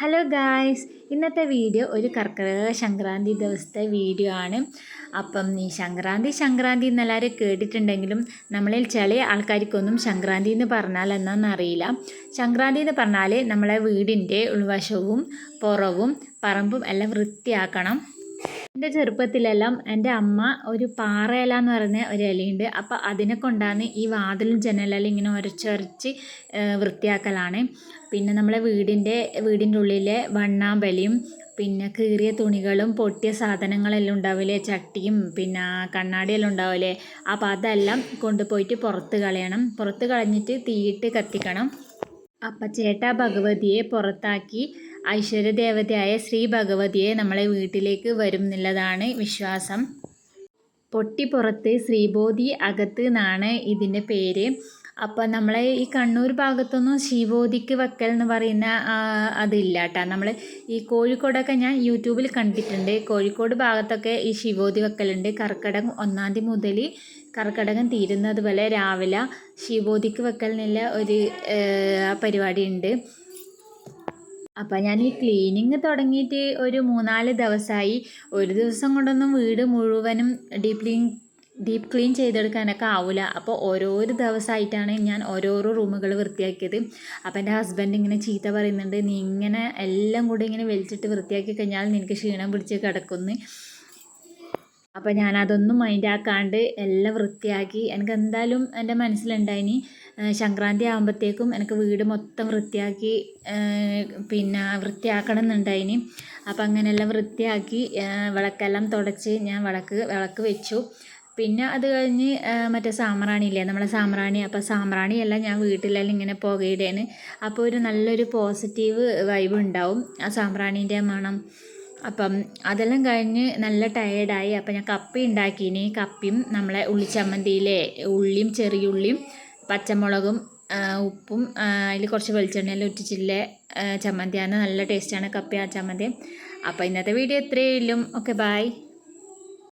Hello guys ഇന്നത്തെ video ഒരു കർക്കിടക സംക്രാന്തി ദിവസത്തെ വീഡിയോ ആണ്. അപ്പം ഈ സംക്രാന്തി സംക്രാന്തി എന്നെല്ലാവരും കേട്ടിട്ടുണ്ടെങ്കിലും നമ്മളിൽ ചില ആൾക്കാർക്കൊന്നും സംക്രാന്തി എന്ന് പറഞ്ഞാൽ എന്നാന്ന് അറിയില്ല. സംക്രാന്തി എന്ന് പറഞ്ഞാൽ നമ്മളെ വീടിന്റെ ഉൾവശവും പുറവും പറമ്പും എല്ലാം വൃത്തിയാക്കണം. എന്റെ ചെറുപ്പത്തിലെല്ലാം എന്റെ അമ്മ ഒരു പാറയില എന്ന് പറയുന്ന ഒരു ഇലയുണ്ട് അപ്പോൾ അതിനെ കൊണ്ടാണ് ഈ വാതിലും ജനലെല്ലാം ഇങ്ങനെ ഉരച്ചൊരച്ച് വൃത്തിയാക്കലാണ്. പിന്നെ നമ്മളെ വീടിന്റെ വീടിന്റെ ഉള്ളിലെ വണ്ണാമ്പലിയും പിന്നെ കീറിയ തുണികളും പൊട്ടിയ സാധനങ്ങളെല്ലാം ഉണ്ടാവില്ലേ? ചട്ടിയും പിന്നെ കണ്ണാടിയെല്ലാം ഉണ്ടാവില്ലേ? അപ്പോൾ അതെല്ലാം കൊണ്ടുപോയിട്ട് പുറത്ത് കളയണം. പുറത്ത് കളഞ്ഞിട്ട് തീയിട്ട് കത്തിക്കണം. അപ്പം ചേട്ടാ ഭഗവതിയെ പുറത്താക്കി ഐശ്വര്യദേവതയായ ശ്രീ ഭഗവതിയെ നമ്മളെ വീട്ടിലേക്ക് വരും എന്നുള്ളതാണ് വിശ്വാസം. പൊട്ടിപ്പുറത്ത് ശ്രീബോധി അകത്ത് എന്നാണ് ഇതിന്റെ പേര്. അപ്പോൾ നമ്മളെ ഈ കണ്ണൂർ ഭാഗത്തൊന്നും ശിവോദിക്ക് വെക്കൽ എന്ന് പറയുന്ന അതില്ല കേട്ടോ. നമ്മൾ ഈ കോഴിക്കോടൊക്കെ ഞാൻ യൂട്യൂബിൽ കണ്ടിട്ടുണ്ട്. കോഴിക്കോട് ഭാഗത്തൊക്കെ ഈ ശിവോതി വെക്കലുണ്ട് കർക്കിടകം ഒന്നാം തീയതി മുതൽ കർക്കിടകം തീരുന്നത് പോലെ രാവിലെ ശിവോദിക്ക് വെക്കലിനുള്ള ഒരു പരിപാടി ഉണ്ട് അപ്പോൾ ഞാൻ ഈ ക്ലീനിങ് തുടങ്ങിയിട്ട് ഒരു മൂന്നാൽ ദിവസമായി ഒരു ദിവസം കൊണ്ടൊന്നും വീട് മുഴുവനും ഡീപ് ക്ലീൻ ഡീപ് ക്ലീൻ ചെയ്തെടുക്കാനൊക്കെ ആവില്ല അപ്പോൾ ഓരോരോ ദിവസമായിട്ടാണ് ഞാൻ ഓരോരോ റൂമുകൾ വൃത്തിയാക്കിയത്. അപ്പോൾ എന്റെ ഹസ്ബൻഡ് ഇങ്ങനെ ചീത്ത പറയുന്നുണ്ട് നീ ഇങ്ങനെ എല്ലാം കൂടി ഇങ്ങനെ വലിച്ചിട്ട് വൃത്തിയാക്കി കഴിഞ്ഞാൽ നിനക്ക് ക്ഷീണം പിടിച്ച് കിടക്കുന്നു. അപ്പോൾ ഞാൻ അതൊന്നും മൈൻഡാക്കാണ്ട് എല്ലാം വൃത്തിയാക്കി എനിക്ക് എന്തായാലും എന്റെ മനസ്സിലുണ്ടായിനി സംക്രാന്തി ആകുമ്പോഴത്തേക്കും എനിക്ക് വീട് മൊത്തം വൃത്തിയാക്കി പിന്നെ വൃത്തിയാക്കണം എന്നുണ്ടായിനി അപ്പോൾ അങ്ങനെയെല്ലാം വൃത്തിയാക്കി വിളക്കെല്ലാം തുടച്ച് ഞാൻ വിളക്ക് വിളക്ക് വെച്ചു. പിന്നെ അത് കഴിഞ്ഞ് മറ്റേ സാമ്പ്രാണി ഇല്ലേ നമ്മളെ സാമ്പ്രാണി അപ്പോൾ സാമ്പ്രാണിയെല്ലാം ഞാൻ വീട്ടിലെല്ലാം ഇങ്ങനെ പുകയിടേന്. അപ്പോൾ ഒരു നല്ലൊരു പോസിറ്റീവ് വൈബ് ഉണ്ടാവും ആ സാമ്പ്രാണീന്റെ മണം. അപ്പം അതെല്ലാം കഴിഞ്ഞ് നല്ല ടയേർഡായി അപ്പം ഞാൻ കപ്പി ഉണ്ടാക്കിയിനി കപ്പിയും നമ്മളെ ഉള്ളിച്ചമ്മന്തിയിലെ ഉള്ളിയും ചെറിയ ഉള്ളിയും പച്ചമുളകും ഉപ്പും അതിൽ കുറച്ച് വെളിച്ചെണ്ണയെല്ലാം ഉറ്റിച്ചില്ലേ ചമ്മന്തിയാണ്. നല്ല ടേസ്റ്റാണ് കപ്പി ആ ചമ്മന്തി. അപ്പോൾ ഇന്നത്തെ വീഡിയോ ഇത്രയേ ഉള്ളൂ. Okay bye